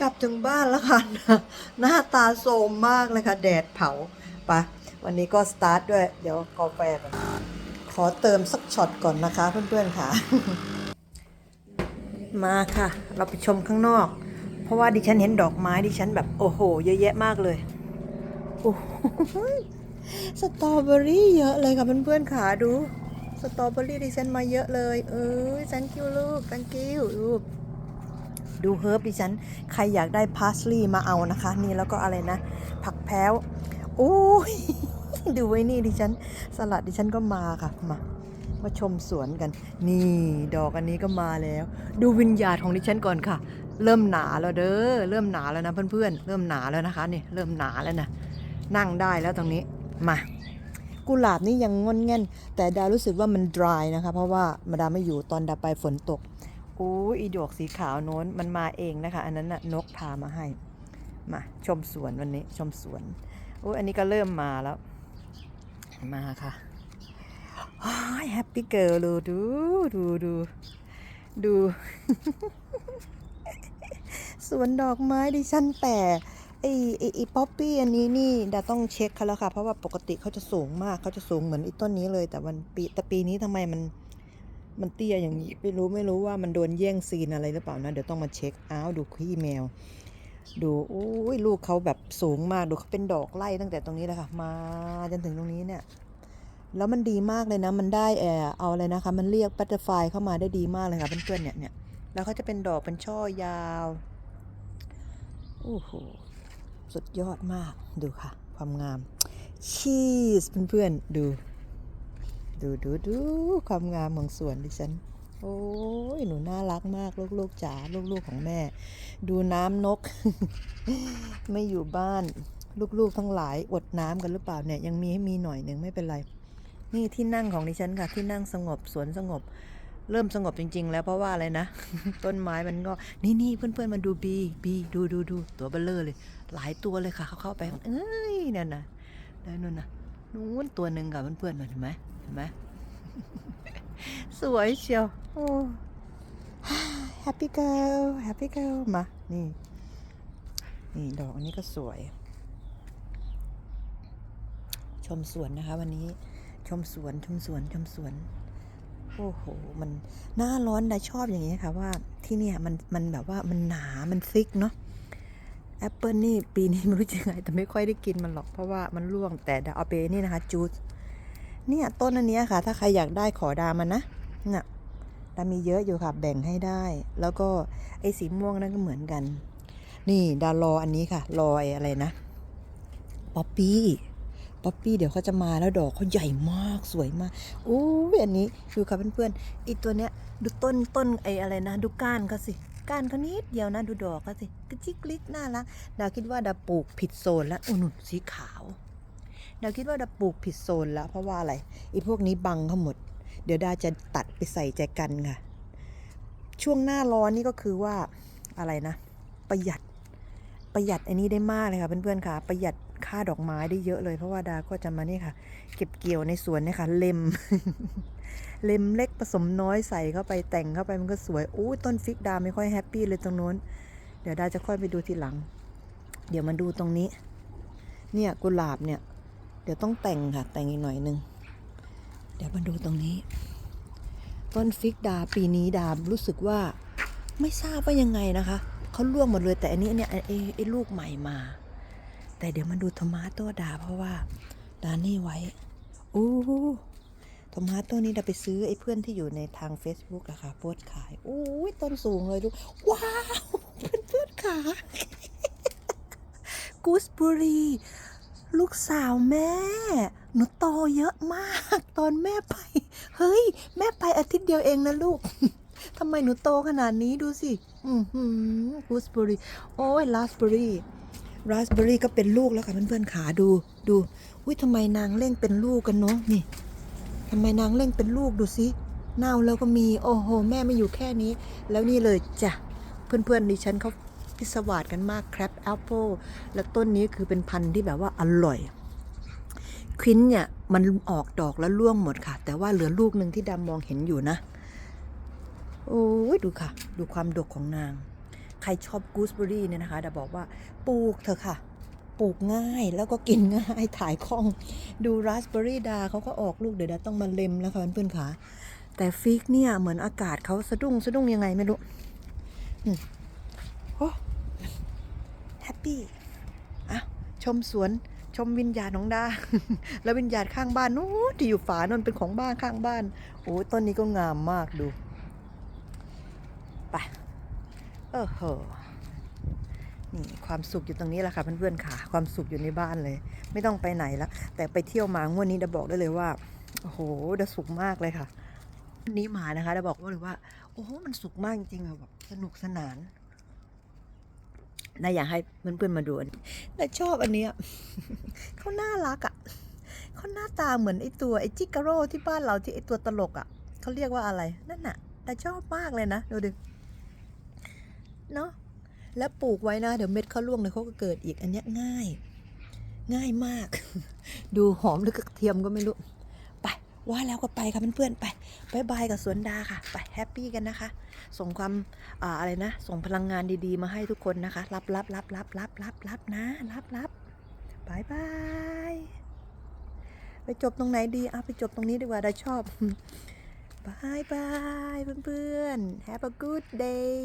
กลับถึงบ้านแล้วค่ะ หน้าตาโทรมมากเลยค่ะ แดดเผาปะวันนี้ก็สตาร์ทด้วย เดี๋ยวกาแฟก่อนขอเติมสักช็อตก่อนนะคะ เพื่อนๆค่ะ มาค่ะ เราไปชมข้างนอก เพราะว่าดิฉันเห็นดอกไม้ดิฉันแบบโอ้โห เยอะแยะมากเลยโอ้โหสตรอเบอรี่เยอะเลยค่ะเพื่อนๆค่ะดูสตรอเบอรี่ดิฉันมาเยอะเลย เอ้ย thank you ลูก thank you ลูก ดูเฮิร์บดิฉัน ใครอยากได้พาสลีย์มาเอานะคะ นี่แล้วก็อะไรนะ ผักแพ้ว โอ้ย ดูไว้นี่ดิฉัน สลัดดิฉันก็มาค่ะ มามาชมสวนกัน นี่ดอกอันนี้ก็มาแล้ว ดูวิญญาณของดิฉันก่อนค่ะ เริ่มหนาแล้วเด้อเริ่มหนาแล้วนะเพื่อนๆ เริ่มหนาแล้วนะคะนี่เริ่มหนาแล้วนะนั่งได้แล้วตรงนี้มากุหลาบนี่ยังงอนแง่น แต่ดารู้สึกว่ามัน dry นะคะ เพราะว่ามาดาไม่อยู่ตอนดาไปฝนตก อู้อีดอกสีขาวโน้นมันมาเองนะคะ อันนั้นน่ะนกพามาให้ มาชมสวนวันนี้ชมสวนโอ้อันนี้ก็เริ่มมาแล้ว มาค่ะแฮปปี้เกิร์ลดูดูดูดู สวนดอกไม้ดิฉันแต่ไอไอไอป๊อปปี้อันนี้นี่ดาต้องเช็คเขาแล้วค่ะ เพราะว่าปกติเขาจะสูงมากเขาจะสูงเหมือนไอต้นนี้เลย แต่วันปีแต่ปีนี้ทำไมมัน มันเตี้ยอย่างนี้ไม่รู้ไม่รู้ว่ามันโดนแย่งซีนอะไรหรือเปล่านะ เดี๋ยวต้องมาเช็คอ้าวดูขี้แมว ดูโอ้ยลูกเขาแบบสูงมากดูเขาเป็นดอกไล่ตั้งแต่ตรงนี้เลยค่ะ มาจนถึงตรงนี้เนี่ย แล้วมันดีมากเลยนะ มันได้เออเอาเลยนะคะ มันเรียกบัตเตอร์ไฟเข้ามาได้ดีมากเลยค่ะเพื่อนๆเนี่ยเนี่ยแล้วเขาจะเป็นดอกเป็นช่อยาวโอ้โหสุดยอดมากดูค่ะ ความงามชีสเพื่อนๆดู ดูดูดูความงามของสวนดิฉัน โอ้ยหนูน่ารักมากลูกๆจ๋าลูกๆของแม่ ดูน้ำนก ไม่อยู่บ้านลูกๆทั้งหลายอดน้ำกันหรือเปล่าเนี่ยยังมีให้มีหน่อยหนึ่งไม่เป็นไร นี่ที่นั่งของดิฉันค่ะที่นั่งสงบสวนสงบ เริ่มสงบจริง ๆ แล้วเพราะว่าอะไรนะ ต้นไม้มันก็นี่นี่เพื่อนๆมาดูบีบีดูดูดูตัวเบลเลอร์เลย หลายตัวเลยค่ะเขาเข้าไปเอ้ยนั่นนะแล้นู่นนะนู้นตัวหนึ่งกับเพื่อนๆเห็นไหม ห็นไหมสวยเชียวโอ้ Happy girl Happy girl มา นี่ นี่ดอกอันนี้ก็สวย ชมสวนนะคะ วันนี้ชมสวนชมสวนชมสวน โอ้โห มันหน้าร้อนดาชอบอย่างนี้ค่ะว่าที่เนี่ยมันมันแบบว่ามันหนามันซิกเนาะแอปเปิลนี่ปีนี้ไม่รู้จะไง แต่ไม่ค่อยได้กินมันหรอกเพราะว่ามันร่วงแต่ดาเอาไปนี่นะคะจูส เนี่ยต้นอันนี้ค่ะ ถ้าใครอยากได้ขอดามันนะน่ะดามีเยอะอยู่ค่ะ แบ่งให้ได้ แล้วก็ไอ้สีม่วงนั่นก็เหมือนกัน นี่ดารออันนี้ค่ะ รอไออะไรนะป๊อปปี้ป๊อปปี้เดี๋ยวเขาจะมาแล้วดอกเขาใหญ่มากสวยมากโอ้ยอันนี้ดูค่ะเพื่อนๆไอีตัวเนี้ยดูต้นต้นไอ้อะไรนะ ดูก้านเขาสิก้านเขานิดเดียวนะดูดอกเขาสิกระจิกลิกน่ารักดาวคิดว่าดาปลูกผิดโซนแล้วอุยหนุนสีขาว ดาคิดว่าดาปลูกผิดโซนแล้วเพราะว่าอะไรไอ้พวกนี้บังเขาหมด เดี๋ยวดาจะตัดไปใส่ใจกันค่ะ ช่วงหน้าร้อนนี่ก็คือว่าอะไรนะ ประหยัดประหยัดอันนี้ได้มากเลยค่ะเพื่อนๆค่ะ ประหยัดค่าดอกไม้ได้เยอะเลย เพราะว่าดาก็จะมานี่ค่ะ เก็บเกี่ยวในสวนเนี่ยค่ะเล็ม เล็มเล็กผสมน้อยใส่เข้าไปแต่งเข้าไปมันก็สวยอู้ต้นฟิกดาไม่ค่อยแฮปปี้เลยตรงโน้น เดี๋ยวดาจะค่อยไปดูทีหลัง เดี๋ยวมาดูตรงนี้ เนี่ยกุหลาบเนี่ย เดี๋ยวต้องแต่งค่ะ แต่งอีกหน่อยนึง เดี๋ยวมาดูตรงนี้ ต้นฟิกดาปีนี้ดารู้สึกว่าไม่ทราบว่ายังไงนะคะเขาล่วงหมดเลยแต่อันนี้เนี่ยไอ้ลูกใหม่มา แต่เดี๋ยวมาดูทมาโต้ดาเพราะว่าดานี่ไว้อู้ทมาโต้นี้ดาไปซื้อไอ้เพื่อนที่อยู่ในทาง Facebook อะค่ะโพสขายอู้ยต้นสูงเลยลูกว้าวเพื่อนเพื่อนๆขากูสบุรี ลูกสาวแม่ หนูโตเยอะมาก ตอนแม่ไป เฮ้ย แม่ไปอาทิตย์เดียวเองนะลูกทำไมหนูโตขนาดนี้ดูสิ อือหือกูสเบอรี่ โอ้ยลาสเบอรี่ราสเบอรี่ก็เป็นลูกแล้วค่ะเพื่อนๆขาดูดู อุ้ยทำไมนางเล่งเป็นลูกกันเนาะนี่ทำไมนางเล่งเป็นลูกดูสิเน่าแล้วก็มี โอ้โห แม่ไม่อยู่แค่นี้ แล้วนี่เลยจ้ะ เพื่อนๆดิฉันเขา พิศวาสกันมากแครปแอปเปิลแล้วต้นนี้คือเป็นพันธุ์ที่แบบว่าอร่อย ควินเนี่ยมันออกดอกแล้วร่วงหมดค่ะ แต่ว่าเหลือลูกหนึ่งที่ดำมองเห็นอยู่นะ โอ้ยดูค่ะ ดูความดกของนาง ใครชอบกูสเบอรี่เนี่ยนะคะดาบอกว่าปลูกเถอะค่ะปลูกง่ายแล้วก็กินง่ายถ่ายคล่อง ดูราสเบอรี่ดาเขาก็ออกลูกเดี๋ยวดาต้องมาเล็มแล้วค่ะเพื่อนๆค่ะแต่ฟิกเนี่ยเหมือนอากาศเขาสะดุ้งสะดุ้งยังไงไม่รู้ อืมโอ้ ปี้อะชมสวนชมวิญญาณของดา แล้ววิญญาณข้างบ้านนู้นที่อยู่ฝานนเป็นของบ้านข้างบ้าน โอ้ต้นนี้ก็งามมากดูไปเออเหอนี่ความสุขอยู่ตรงนี้แหละค่ะเพื่อนๆค่ะ ความสุขอยู่ในบ้านเลย ไม่ต้องไปไหนแล้วแต่ไปเที่ยวมางวดนี้จะบอกได้เลยว่าโอ้โหดาสุขมากเลยค่ะ นี้มานะคะจะบอกว่าเลยว่า โอ้โหมันสุขมากจริงๆอะแบบสนุกสนาน น่าอยากให้เพื่อนๆมาดูน่าชอบอันเนี้ยเขาน่ารักอะ่ะเขาหน้าตาเหมือนไอตัวไอจิกาโร่ที่บ้านเราที่ไอตัวตลกอะ่ะเขาเรียกว่าอะไรนั่นน่ะแต่ชอบมากเลยนะดูดิเนาะแล้วปลูกไว้นะ เดี๋ยวเม็ดเขาร่วงเดี๋ยวเขาก็เกิดอีกอันเนี้ยง่าย ง่ายมาก ดูหอมหรือกระเทียมก็ไม่รู้ ว่าแล้วก็ไปค่ะเพื่อนๆไปบายบายกับสวนดาค่ะ ไปแฮปปี้กันนะคะ ส่งความอ่าอะไรนะ ส่งพลังงานดีๆ มาให้ทุกคนนะคะ รับรับรับรับรับรับรับนะ รับรับบายบายไปจบตรงไหนดีเอาไปจบตรงนี้ดีกว่าดาชอบบายบายเพื่อนๆ Have a good day